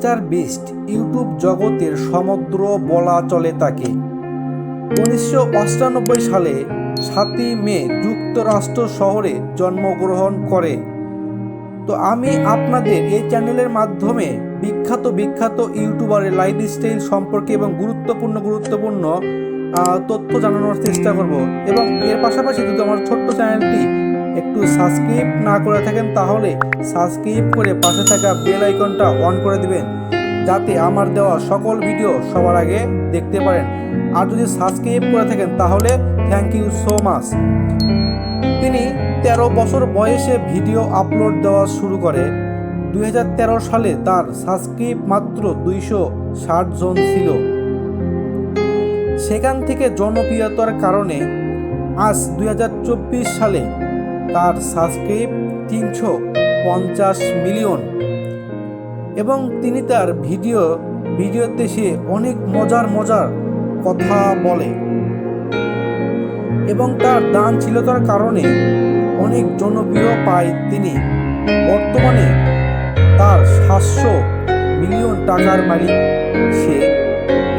Mister beast YouTube জগতের সমুদ্র বলা চলে তাকে। উনিশশো সালে সাতই মে যুক্তরাষ্ট্র শহরে জন্মগ্রহণ করে। তো আমি আপনাদের এই চ্যানেলের মাধ্যমে বিখ্যাত বিখ্যাত ইউটিউবারের লাইফস্টাইল সম্পর্কে এবং গুরুত্বপূর্ণ গুরুত্বপূর্ণ তথ্য জানানোর চেষ্টা করব। এবং এর পাশাপাশি যদি আমার ছোট্ট চ্যানেলটি একটু সাবস্ক্রাইব না করে থাকেন তাহলে সাবস্ক্রাইব করে পাশে থাকা বেল আইকনটা অন করে দিবেন, যাতে আমার দেওয়া সকল ভিডিও সবার আগে দেখতে পারেন। আর যদি সাবস্ক্রাইব করে থাকেন তাহলে থ্যাংক ইউ সো মাচ তিনি তেরো বছর বয়সে ভিডিও আপলোড দেওয়া শুরু করে। দুই হাজার তেরো সালে তার সাবস্ক্রাইব মাত্র দুইশো ষাট জন ছিল। সেখান থেকে জনপ্রিয়তার কারণে আজ দুই হাজার চব্বিশ সালে তার সাবস্ক্রাইব তিনশো পঞ্চাশ মিলিয়ন। এবং তিনি তার ভিডিও, ভিডিওতে সে অনেক মজার মজার কথা বলে। এবং তার দানশীলতার কারণে অনেক জনপ্রিয় পায় তিনি। বর্তমানে তার সাতশো মিলিয়ন টাকার মালিক সে।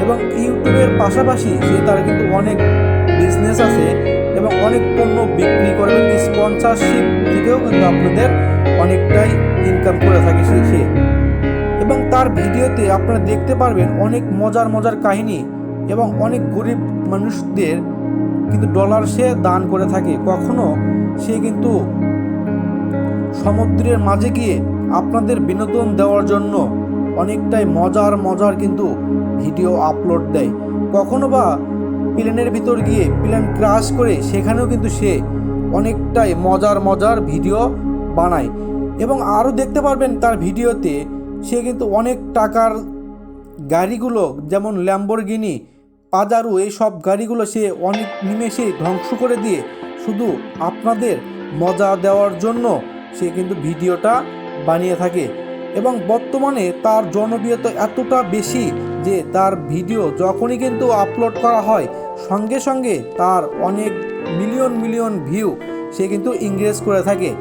এবং ইউটিউবের পাশাপাশি সে তার কিন্তু অনেক বিজনেস আছে এবং অনেক পণ্য বিক্রি করে। এবং স্পন্সরশিপ থেকেও কিন্তু আপনাদের অনেকটাই ইনকাম করে থাকে সে এবং তার ভিডিওতে আপনারা দেখতে পারবেন অনেক মজার মজার কাহিনী এবং অনেক গরিব মানুষদের কিন্তু ডলার সে দান করে থাকে। কখনো সে কিন্তু সমুদ্রের মাঝে গিয়ে আপনাদের বিনোদন দেওয়ার জন্য অনেকটাই মজার মজার কিন্তু ভিডিও আপলোড দেয়। কখনো বা প্লেনের ভিতর গিয়ে প্লেন ক্রাশ করে সেখানেও কিন্তু সে অনেকটাই মজার মজার ভিডিও বানায়। এবং আরও দেখতে পারবেন তার ভিডিওতে সে কিন্তু অনেক টাকার গাড়িগুলো, যেমন ল্যাম্বরগিনি পাজারু এই সব গাড়িগুলো সে অনেক নিমেষে ধ্বংস করে দিয়ে শুধু আপনাদের মজা দেওয়ার জন্য সে কিন্তু ভিডিওটা বানিয়ে থাকে। এবং বর্তমানে তার জনপ্রিয়তা এতটা বেশি যে তার ভিডিও যখনই কিন্তু আপলোড করা হয়, সঙ্গে সঙ্গে তার অনেক মিলিয়ন মিলিয়ন ভিউ সে কিন্তু ইংরেজ করে থাকে।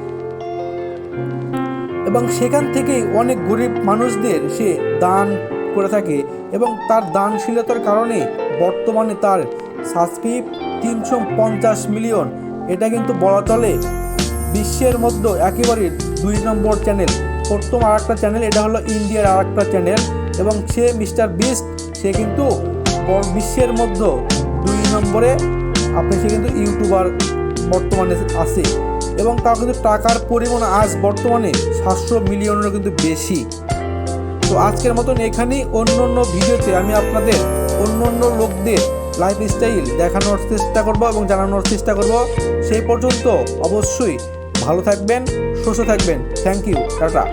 এবং সেখান থেকেই অনেক গরিব মানুষদের সে দান করে থাকে এবং তার দানশীলতার কারণে বর্তমানে তার সাবস্ক্রাইব তিনশো পঞ্চাশ মিলিয়ন। এটা কিন্তু বলা চলে বিশ্বের মধ্যে একেবারে দুই নম্বর চ্যানেল প্রথম আর একটা চ্যানেল এটা হলো ইন্ডিয়ার আর একটা চ্যানেল এবং সে মিস্টার বিস্ট সে কিন্তু বিশ্বের মধ্যে দুই নম্বরে, আপনি সে কিন্তু ইউটিউবার বর্তমানে আছে এবং তার কিন্তু টাকার পরিমাণ আজ বর্তমানে সাতশো মিলিয়নেরও কিন্তু বেশি। তো আজকের মতন এখানেই অন্য অন্য ভিডিওতে আমি আপনাদের অন্য অন্য লোকদের লাইফ স্টাইল দেখানোর চেষ্টা করব এবং জানানোর চেষ্টা করব। সেই পর্যন্ত অবশ্যই ভালো থাকবেন। সুস্থ থাকবেন। Thank you tata